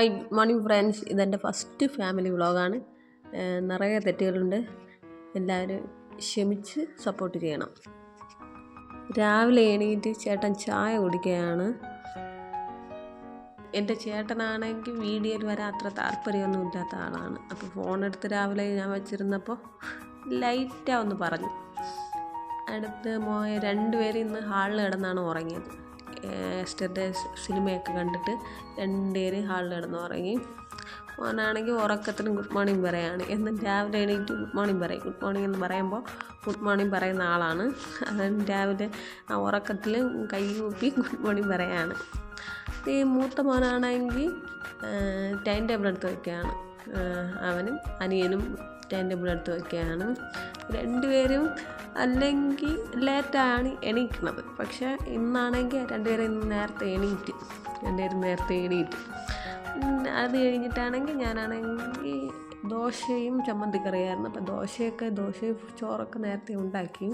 Hi good morning friends ഇതെന്റെ first family വ്ളോഗാണ് നിറയെ തെറ്റുകളുണ്ട്. എല്ലാവരും ക്ഷമിച്ച് സപ്പോർട്ട് ചെയ്യണം. രാവിലെ എണീറ്റ് ചേട്ടൻ ചായ കുടിക്കുകയാണ്. എന്റെ ചേട്ടനാണെങ്കിൽ വീഡിയോയിൽ വരാൻ അത്ര താല്പര്യമൊന്നും ഇല്ലാത്ത ആളാണ്. അപ്പോൾ ഫോണെടുത്ത് രാവിലെ ഞാൻ വെച്ചിരുന്നപ്പോൾ ലൈറ്റാ ഒന്ന് പറഞ്ഞു. അടുത്ത് മോയ രണ്ടുപേരും ഇന്ന് ഹാളിൽ കിടന്നാണ് ഉറങ്ങിയത്. എസ്റ്റർഡേ സിനിമയൊക്കെ കണ്ടിട്ട് രണ്ടുപേരും ഹാളിൽ കിടന്ന് ഉറങ്ങി മോനാണെങ്കിൽ ഉറക്കത്തിന് ഗുഡ് മോർണിംഗ് പറയാണ്. എന്നും രാവിലെ എണീറ്റ് ഗുഡ് മോർണിംഗ് പറയും. ഗുഡ് മോർണിംഗ് എന്ന് പറയുമ്പോൾ ഗുഡ് മോർണിംഗ് പറയുന്ന ആളാണ്. അവൻ രാവിലെ ആ ഉറക്കത്തിൽ കൈ കൂപ്പി ഗുഡ് മോർണിംഗ് പറയാണ്. ഈ മൂത്ത മോനാണെങ്കിൽ ടൈം ടേബിൾ എടുത്ത് വയ്ക്കുകയാണ് അവനും അനിയനും ടൈം ടേബിൾ എടുത്ത് വയ്ക്കുകയാണ് രണ്ടുപേരും അല്ലെങ്കിൽ ലേറ്റാണ് എണീക്കുന്നത് പക്ഷേ ഇന്നാണെങ്കിൽ രണ്ടുപേരും ഇന്ന് നേരത്തെ എണീറ്റ്. രണ്ടുപേരും നേരത്തെ എണീറ്റ്. അത് കഴിഞ്ഞിട്ടാണെങ്കിൽ ഞാനാണെങ്കിൽ ദോശയും ചമ്മന്തിക്കറിയായിരുന്നു. അപ്പോൾ ദോശയൊക്കെ ദോശയും ചോറൊക്കെ നേരത്തെ ഉണ്ടാക്കി.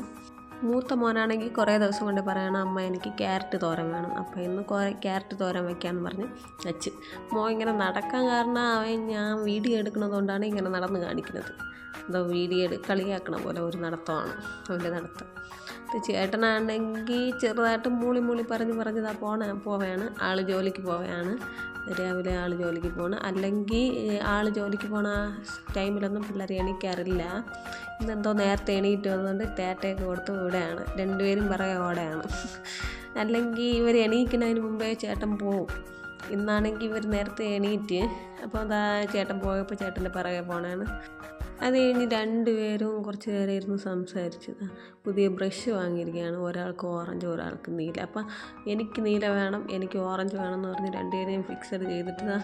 മൂത്ത മോനാണെങ്കിൽ കുറേ ദിവസം കൊണ്ട് പറയണം അമ്മ എനിക്ക് ക്യാരറ്റ് തോരൻ വേണം. അപ്പോൾ ഇന്ന് കുറേ ക്യാരറ്റ് തോരൻ വെക്കാമെന്ന് പറഞ്ഞ് വെച്ച്. മോ ഇങ്ങനെ നടക്കാൻ കാരണം അവൻ ഞാൻ വീഡിയോ എടുക്കുന്നതുകൊണ്ടാണ് ഇങ്ങനെ നടന്ന് കാണിക്കുന്നത്. അതോ വീഡിയോ എടു കളിയാക്കണ പോലെ ഒരു നടത്തമാണ് അവന്റെ നടത്തം. ഇത് ചേട്ടനാണെങ്കിൽ ചെറുതായിട്ട് മൂളി മൂളി പറഞ്ഞ് പറഞ്ഞതാ പോണ പോവുകയാണ് ആൾ ജോലിക്ക് പോവുകയാണ് രാവിലെ ആൾ ജോലിക്ക് പോകണം അല്ലെങ്കിൽ ആൾ ജോലിക്ക് പോണ ടൈമിലൊന്നും പിള്ളേരെ എണീക്കാറില്ല. ഇന്നെന്തോ നേരത്തെ എണീറ്റ് വന്നുകൊണ്ട് തേറ്റയൊക്കെ കൊടുത്ത് ഇവിടെയാണ്. രണ്ടുപേരും പറയാൻ ഓടെയാണ്. അല്ലെങ്കിൽ ഇവർ എണീക്കുന്നതിന് മുമ്പേ ചേട്ടൻ പോവും. ഇന്നാണെങ്കിൽ ഇവർ നേരത്തെ എണീറ്റ് അപ്പോൾ അതാ ചേട്ടൻ പോയപ്പോൾ ചേട്ടന്റെ പിറകെ പോണാണ്. അത് കഴിഞ്ഞ് രണ്ടുപേരും കുറച്ച് നേരം ഇരുന്ന് സംസാരിച്ചത്. പുതിയ ബ്രഷ് വാങ്ങിയിരിക്കുകയാണ് ഒരാൾക്ക് ഓറഞ്ച് ഒരാൾക്ക് നീല. അപ്പം എനിക്ക് നീല വേണം എനിക്ക് ഓറഞ്ച് വേണം എന്ന് പറഞ്ഞ് രണ്ടുപേരെയും ഫിക്സഡ് ചെയ്തിട്ട്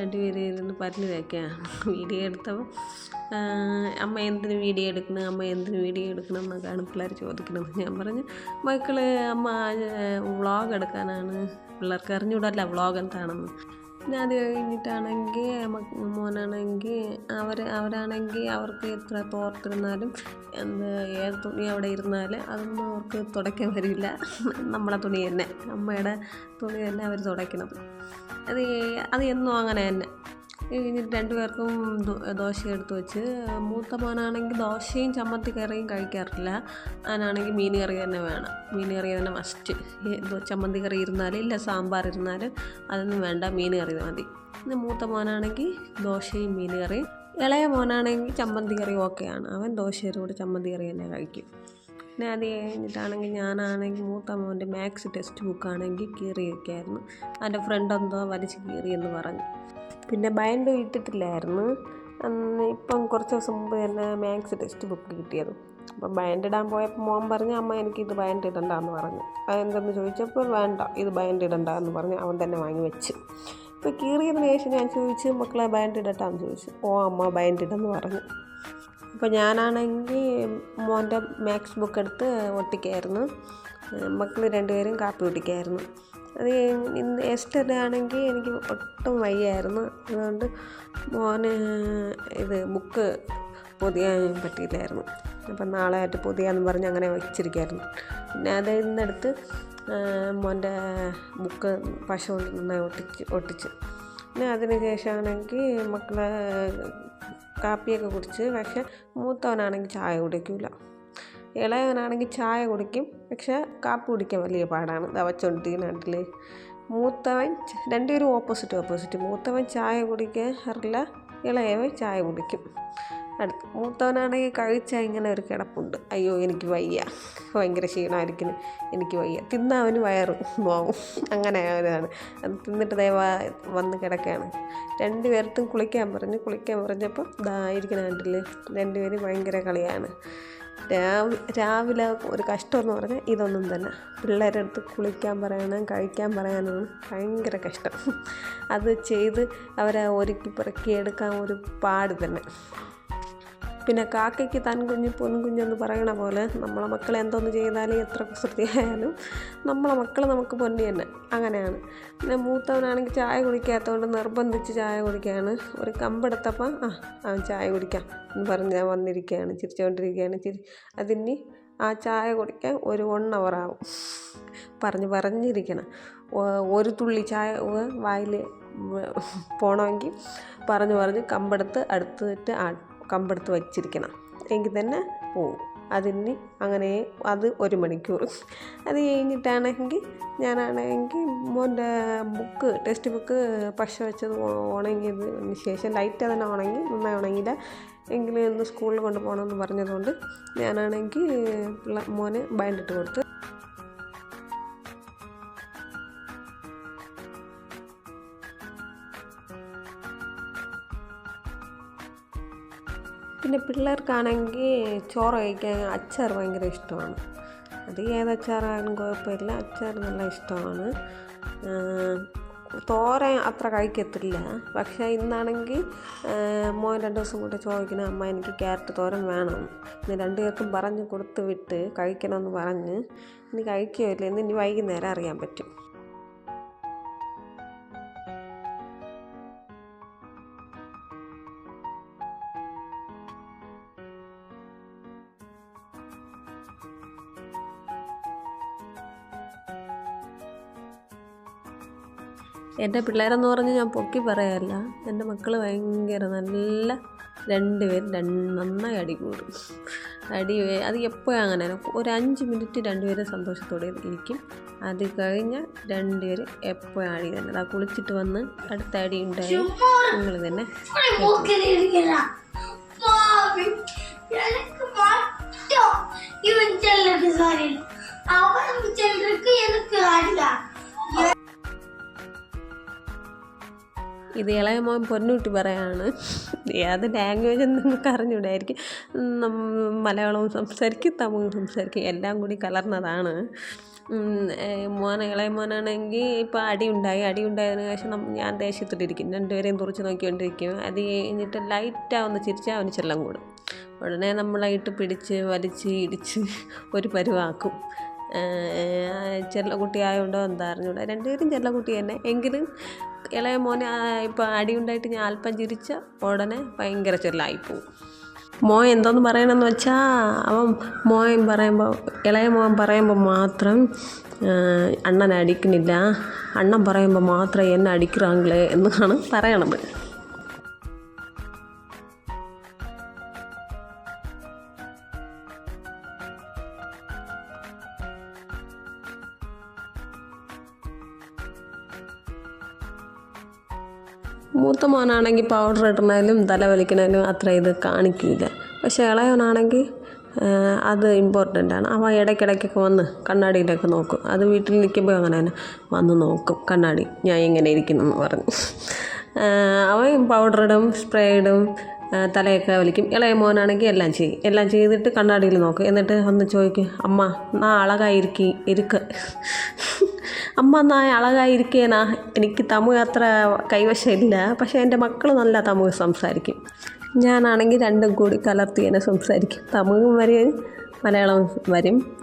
രണ്ടുപേരെയും ഇരുന്ന് പല്ല് തേക്കുകയാണ് വീഡിയോ എടുത്തപ്പോൾ അമ്മ എന്തിന് വീഡിയോ എടുക്കണം അമ്മ എന്തിന് വീഡിയോ എടുക്കണം എന്നൊക്കെയാണ് പിള്ളേർ ചോദിക്കുന്നത് ഞാൻ പറഞ്ഞു മക്കൾ അമ്മ വ്ളോഗ് എടുക്കാനാണ്. പിള്ളേർക്ക് അറിഞ്ഞുകൂടല്ല വ്ളോഗ് എന്താണെന്ന്. പിന്നെ അത് കഴിഞ്ഞിട്ടാണെങ്കിൽ മോനാണെങ്കിൽ അവർ അവരാണെങ്കിൽ അവർക്ക് എത്ര തോർത്തിരുന്നാലും എന്ത് ഏത് തുണി അവിടെ ഇരുന്നാൽ അതൊന്നും അവർക്ക് തുടയ്ക്കാൻ വരില്ല. നമ്മളെ തുണി തന്നെ അമ്മയുടെ തുണി തന്നെ അവർ തുടയ്ക്കണത്. അത് അത് എന്നും അങ്ങനെ തന്നെ. കഴിഞ്ഞിട്ട് രണ്ടുപേർക്കും ദോശ എടുത്ത് വെച്ച്. മൂത്ത മോനാണെങ്കിൽ ദോശയും ചമ്മന്തി കറിയും കഴിക്കാറില്ല. അവനാണെങ്കിൽ മീൻ കറി തന്നെ വേണം. മീൻ കറി തന്നെ മസ്റ്റ് ചമ്മന്തി കറി ഇരുന്നാലും ഇല്ല സാമ്പാർ ഇരുന്നാലും അതൊന്നും വേണ്ട മീൻ കറി മതി. പിന്നെ മൂത്ത മോനാണെങ്കിൽ ദോശയും മീൻ കറിയും. ഇളയ മോനാണെങ്കിൽ ചമ്മന്തി കറി ഓക്കെയാണ് അവൻ ദോശയുടെ ചമ്മന്തി കറി തന്നെ കഴിക്കും. പിന്നെ അത് കഴിഞ്ഞിട്ടാണെങ്കിൽ ഞാനാണെങ്കിൽ മൂത്ത മോന്റെ മാത്സ് ടെക്സ്റ്റ് ബുക്കാണെങ്കിൽ വയ്ക്കായിരുന്നു അതിന്റെ ഫ്രണ്ട് എന്തോ വലിച്ച് കീറിയെന്ന് പറഞ്ഞു. പിന്നെ ബൈൻഡ് ഇട്ടിട്ടില്ലായിരുന്നു. ഇപ്പം കുറച്ച് ദിവസം മുമ്പ് തന്നെ മാത്സ് ടെക്സ്റ്റ് ബുക്ക് കിട്ടിയത്. അപ്പം ബൈൻഡ് ഇടാൻ പോയപ്പോൾ മോൻ പറഞ്ഞു അമ്മ എനിക്ക് ഇത് ബൈൻഡ് ഇടണ്ടെന്ന് പറഞ്ഞു. അതെന്തെന്ന് ചോദിച്ചപ്പോൾ വേണ്ട ഇത് ബൈൻഡ് ഇടണ്ട എന്ന് പറഞ്ഞ് അവൻ തന്നെ വാങ്ങി വെച്ച്. ഇപ്പോൾ കീറിയതിന് ശേഷം ഞാൻ ചോദിച്ചു മക്കളെ ബൈൻഡ് ഇടട്ടാന്ന് ചോദിച്ചു. ഓ അമ്മ ബൈൻഡ് ഇടെന്ന് പറഞ്ഞു. അപ്പോൾ ഞാനാണെങ്കിൽ മോന്റെ മാത്സ് ബുക്ക് എടുത്ത് ഒട്ടിക്കായിരുന്നു. മക്കൾ രണ്ടുപേരും കാപ്പി ഒട്ടിക്കായിരുന്നു അത് ഇന്ന് എസ്റ്റർ ആണെങ്കിൽ എനിക്ക് ഒട്ടും വയ്യായിരുന്നു. അതുകൊണ്ട് മോന് ഇത് ബുക്ക് പൊതിയാൻ പറ്റിയില്ലായിരുന്നു. അപ്പം നാളെ ആയിട്ട് പൊതിയാന്ന് പറഞ്ഞ് അങ്ങനെ വെച്ചിരിക്കായിരുന്നു. പിന്നെ അത് ഇന്നെടുത്ത് മോന്റെ ബുക്ക് പശ കൊണ്ട് നന്നായി ഒട്ടിച്ച് ഒട്ടിച്ച്. പിന്നെ അതിന് ശേഷമാണെങ്കിൽ മക്കളെ കാപ്പിയൊക്കെ കുടിച്ച് പക്ഷെ മൂത്തവനാണെങ്കിൽ ചായ കുടിക്കില്ല ഇളയവനാണെങ്കിൽ ചായ കുടിക്കും പക്ഷെ കാപ്പി കുടിക്കാൻ വലിയ പാടാണ്. ഇതാ വച്ചുകൊണ്ടിരിക്കുന്നുണ്ടിൽ മൂത്തവൻ രണ്ടുപേരും ഓപ്പോസിറ്റ് ഓപ്പോസിറ്റ് മൂത്തവൻ ചായ കുടിക്കാറില്ല ഇളയവൻ ചായ കുടിക്കും. അടുത്ത് മൂത്തവനാണെങ്കിൽ കഴിച്ചാൽ ഇങ്ങനെ ഒരു കിടപ്പുണ്ട്. അയ്യോ എനിക്ക് വയ്യ. ഭയങ്കര ക്ഷീണമായിരിക്കുന്നു എനിക്ക് വയ്യ. തിന്നവന് വയറ് പോകും അങ്ങനെ അവനാണ്. അത് തിന്നിട്ട് ദയവ വന്ന് കിടക്കുകയാണ്. രണ്ടുപേർത്തും കുളിക്കാൻ പറഞ്ഞു. കുളിക്കാൻ പറഞ്ഞപ്പോൾ ഇതായിരിക്കണം കണ്ടില്ലേ? രണ്ടുപേരും ഭയങ്കര കളിയാണ്. രാവിലെ രാവിലെ ഒരു കഷ്ടമെന്ന് പറഞ്ഞാൽ ഇതൊന്നും തന്നെ. പിള്ളേരുടെ അടുത്ത് കുളിക്കാൻ പറയാനും കഴിക്കാൻ പറയാനാണ് ഭയങ്കര കഷ്ടം. അത് ചെയ്ത് അവരെ ഒരുക്കി പെറുക്കി എടുക്കാൻ ഒരു പാട് തന്നെ. പിന്നെ കാക്കയ്ക്ക് തൻ കുഞ്ഞ് പൊൻകുഞ്ഞെന്ന് പറയണ പോലെ നമ്മളെ മക്കൾ എന്തോന്ന് ചെയ്താലും എത്ര കുസൃതിയായാലും നമ്മളെ മക്കൾ നമുക്ക് പൊന്നി തന്നെ. അങ്ങനെയാണ്. പിന്നെ മൂത്തവനാണെങ്കിൽ ചായ കുടിക്കാത്തതുകൊണ്ട് നിർബന്ധിച്ച് ചായ കുടിക്കുകയാണ് ഒരു കമ്പെടുത്തപ്പം ആ അവൻ ചായ കുടിക്കാം എന്ന് പറഞ്ഞ് ഞാൻ വന്നിരിക്കുകയാണ് ചിരിച്ചുകൊണ്ടിരിക്കുകയാണ് ചിരി അതിന് ആ ചായ കുടിക്കാൻ ഒരു വൺ അവർ ആവും. പറഞ്ഞ് പറഞ്ഞിരിക്കണം. ഒരു തുള്ളി ചായ വായിൽ പോകണമെങ്കിൽ പറഞ്ഞു പറഞ്ഞ് കമ്പെടുത്ത് അടുത്തിട്ട് ആ കമ്പെടുത്ത് വച്ചിരിക്കണം. എങ്കിൽ തന്നെ പോവും. അതിന് അങ്ങനെ അത് ഒരു മണിക്കൂർ. അത് കഴിഞ്ഞിട്ടാണെങ്കിൽ ഞാനാണെങ്കിൽ മോന്റെ ബുക്ക് ടെക്സ്റ്റ് ബുക്ക് പശ വെച്ചത് ഉണങ്ങിയതിന് ശേഷം ലൈറ്റ് അതിനെ ഉണങ്ങി നന്നായി ഉണങ്ങിയില്ല. എങ്കിലും ഇന്ന് സ്കൂളിൽ കൊണ്ടുപോകണമെന്ന് പറഞ്ഞതുകൊണ്ട് ഞാനാണെങ്കിൽ മോനെ ബൈൻഡിട്ട് കൊടുത്ത് പിന്നെ പിള്ളേർക്കാണെങ്കിൽ ചോറ് കഴിക്കാൻ അച്ചാർ ഭയങ്കര ഇഷ്ടമാണ്. അത് ഏത് കുഴപ്പമില്ല. അച്ചാർ നല്ല ഇഷ്ടമാണ്. തോര അത്ര കഴിക്കത്തില്ല. പക്ഷേ ഇന്നാണെങ്കിൽ മോൻ രണ്ട് ദിവസം കൊണ്ട് ചോദിക്കണം അമ്മ എനിക്ക് ക്യാരറ്റ് തോരൻ വേണം. ഇന്ന് രണ്ട് പേർക്കും പറഞ്ഞ് കൊടുത്ത് വിട്ട് കഴിക്കണമെന്ന് പറഞ്ഞ് ഇനി കഴിക്കുകയില്ല ഇന്ന് ഇനി വൈകുന്നേരം അറിയാൻ പറ്റും. എൻ്റെ പിള്ളേരെന്ന് പറഞ്ഞ് ഞാൻ പൊക്കി പറയല്ല എൻ്റെ മക്കൾ ഭയങ്കര നല്ല രണ്ട് പേരും രണ്ട് നന്നായി അടി കൂടും അടി അത് എപ്പോഴും അങ്ങനെ ഒരു അഞ്ച് മിനിറ്റ് രണ്ടുപേരും സന്തോഷത്തോടെ ഇരിക്കും അത് കഴിഞ്ഞ് രണ്ടുപേർ എപ്പോഴും അടി തന്നെ ആ കുളിച്ചിട്ട് വന്ന് അടുത്ത അടി ഉണ്ടായി നിങ്ങൾ തന്നെ இவன் செல்லுக்கு சாரி அவன் செல்லுக்கு எனக்கு ஆடல ഇത് ഇളയ മോൻ പൊന്നൂട്ടി പറയാണ്. ഏത് ലാംഗ്വേജ് നിങ്ങൾക്ക് അറിഞ്ഞൂടായിരിക്കും മലയാളവും സംസാരിക്കും തമിഴും സംസാരിക്കും എല്ലാം കൂടി കലർന്നതാണ്. മോൻ ഇളയ മോനാണെങ്കിൽ ഇപ്പോൾ അടി ഉണ്ടായി അടി ഉണ്ടായതിനു ശേഷം ഞാൻ ദേഷ്യത്തിലിരിക്കും. രണ്ടുപേരെയും തുറച്ച് നോക്കിക്കൊണ്ടിരിക്കും. അത് കഴിഞ്ഞിട്ട് ലൈറ്റാവുന്ന ചിരിച്ചാൽ അവന് ചെല്ലം കൂടും. ഉടനെ നമ്മളായിട്ട് പിടിച്ച് വലിച്ച് ഇടിച്ച് ഒരു പരുവാക്കും. ചെല്ല കുട്ടിയായതുകൊണ്ടോ എന്താ അറിഞ്ഞൂടാ. രണ്ടുപേരും ചെറിയ കുട്ടി തന്നെ. എങ്കിലും ഇളയ മോനെ ഇപ്പോൾ അടിയുണ്ടായിട്ട് ഞാൻ അല്പം ചിരിച്ച ഉടനെ ഭയങ്കര ചെല്ലായിപ്പോവും മോൻ എന്തോന്ന് പറയണമെന്ന് വെച്ചാൽ അവൻ മോൻ പറയുമ്പോൾ ഇളയ മോൻ പറയുമ്പോൾ മാത്രം അണ്ണനെ അടിക്കുന്നില്ല. അണ്ണൻ പറയുമ്പോൾ മാത്രം എന്നെ അടിക്കുകയാണെങ്കിൽ എന്നാണ് പറയണത് മൂത്ത മോനാണെങ്കിൽ പൗഡർ ഇടണേലും തല വലിക്കണേലും അത്ര ഇത് കാണിക്കില്ല. പക്ഷേ ഇളയവനാണെങ്കിൽ അത് ഇമ്പോർട്ടന്റ് ആണ്. അവ ഇടയ്ക്കിടയ്ക്കൊക്കെ വന്ന് കണ്ണാടിയിലൊക്കെ നോക്കും. അത് വീട്ടിൽ നിൽക്കുമ്പോൾ അങ്ങനെ തന്നെ വന്ന് നോക്കും. കണ്ണാടി ഞാൻ ഇങ്ങനെ ഇരിക്കുന്നു എന്ന് പറഞ്ഞു അവൻ പൗഡർ ഇടും സ്പ്രേ ഇടും തലയൊക്കെ വലിക്കും. ഇളയ മോനാണെങ്കിൽ എല്ലാം ചെയ്യും. എല്ലാം ചെയ്തിട്ട് കണ്ണാടിയിൽ നോക്കും. എന്നിട്ട് ഒന്ന് ചോദിക്കും അമ്മ നാ അളകായിരിക്കി ഇരിക്ക. അമ്മ നാ അളകായിരിക്കേനാ? എനിക്ക് തമിഴ് അത്ര കൈവശമില്ല. പക്ഷേ എന്റെ മക്കൾ നല്ല തമിഴ് സംസാരിക്കും. ഞാനാണെങ്കിൽ രണ്ടും കൂടി കലർത്തി തന്നെ സംസാരിക്കും. തമിഴും വരും മലയാളവും വരും.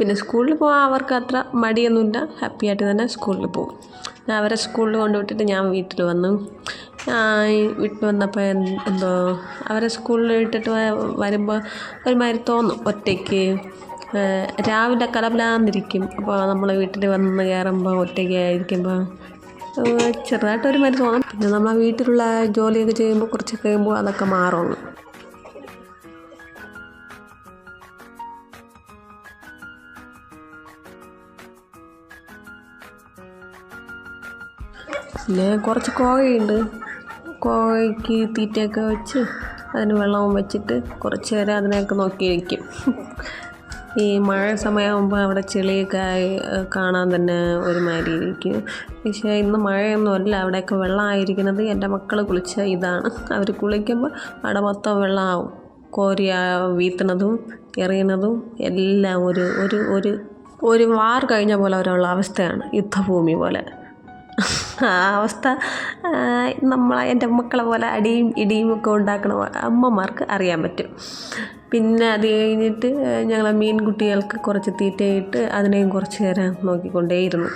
പിന്നെ സ്കൂളിൽ പോകാൻ അവർക്ക് അത്ര മടിയൊന്നുമില്ല. ഹാപ്പി ആയിട്ട് തന്നെ സ്കൂളിൽ പോകും. ഞാൻ അവരെ സ്കൂളിൽ കൊണ്ടുവിട്ടിട്ട് ഞാൻ വീട്ടിൽ വന്നു. വീട്ടിൽ വന്നപ്പോൾ എന്ത് അവരെ സ്കൂളിൽ ഇട്ടിട്ട് വരുമ്പോൾ ഒരുമാതിരി തോന്നും ഒറ്റയ്ക്ക്. രാവിലെ കലപിലാന്നിരിക്കും. അപ്പോൾ നമ്മൾ വീട്ടിൽ വന്ന് കയറുമ്പോൾ ഒറ്റയ്ക്ക് ആയിരിക്കുമ്പോൾ ചെറുതായിട്ടൊരു ഒരുമാതിരി തോന്നും. പിന്നെ നമ്മൾ വീട്ടിലുള്ള ജോലിയൊക്കെ ചെയ്യുമ്പോൾ കുറച്ച് കഴിയുമ്പോൾ അതൊക്കെ മാറും. പിന്നെ കുറച്ച് കോഴിയുണ്ട് കോവയ്ക്ക് തീറ്റയൊക്കെ വെച്ച് അതിന് വെള്ളവും വെച്ചിട്ട് കുറച്ച് നേരം അതിനെയൊക്കെ നോക്കിയിരിക്കും ഈ മഴ സമയമാകുമ്പോൾ അവിടെ ചെളിയൊക്കെ കാണാൻ തന്നെ ഒരുമാതിരി ഇരിക്കും. പക്ഷേ ഇന്ന് മഴയൊന്നുമല്ല അവിടെയൊക്കെ വെള്ളമായിരിക്കുന്നത് എന്റെ മക്കൾ കുളിച്ച ഇതാണ്. അവർ കുളിക്കുമ്പോൾ അവിടെ മൊത്തം വെള്ളമാവും. കോരി വീത്തണതും എറിയുന്നതും എല്ലാം ഒരു ഒരു ഒരു ഒരു വാർ കഴിഞ്ഞ പോലെ അവരുള്ള അവസ്ഥയാണ് യുദ്ധഭൂമി പോലെ. ആ അവസ്ഥ. നമ്മളെ എന്റെ മക്കളെ പോലെ അടിയും ഇടിയും ഒക്കെ ഉണ്ടാക്കണ അമ്മമാർക്ക് അറിയാൻ പറ്റും. പിന്നെ അത് കഴിഞ്ഞിട്ട് ഞങ്ങൾ മീൻകുട്ടികൾക്ക് കുറച്ച് തീറ്റയിട്ട് അതിനെയും കുറച്ച് നേരം നോക്കിക്കൊണ്ടേയിരുന്നു.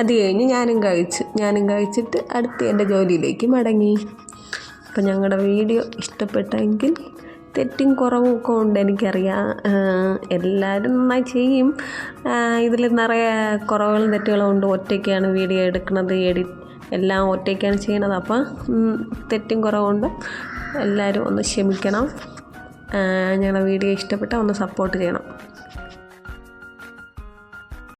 അത് കഴിഞ്ഞ് ഞാനും കഴിച്ചു ഞാനും കഴിച്ചിട്ട് അടുത്ത് എന്റെ ജോലിയിലേക്ക് മടങ്ങി. അപ്പം ഞങ്ങളുടെ വീഡിയോ ഇഷ്ടപ്പെട്ടെങ്കിൽ തെറ്റും കുറവും ഒക്കെ ഉണ്ട് എനിക്കറിയാം. എല്ലാവരും നന്നായി ചെയ്യും. ഇതിൽ നിറയെ കുറവുകളും തെറ്റുകളും ഉണ്ട്. ഒറ്റയ്ക്കാണ് വീഡിയോ എടുക്കുന്നത് എഡിറ്റ് എല്ലാം ഒറ്റയ്ക്കാണ് ചെയ്യണത് അപ്പം തെറ്റും കുറവുണ്ട്. എല്ലാവരും ഒന്ന് ക്ഷമിക്കണം. ഞങ്ങളുടെ വീഡിയോ ഇഷ്ടപ്പെട്ടാൽ ഒന്ന് സപ്പോർട്ട് ചെയ്യണം.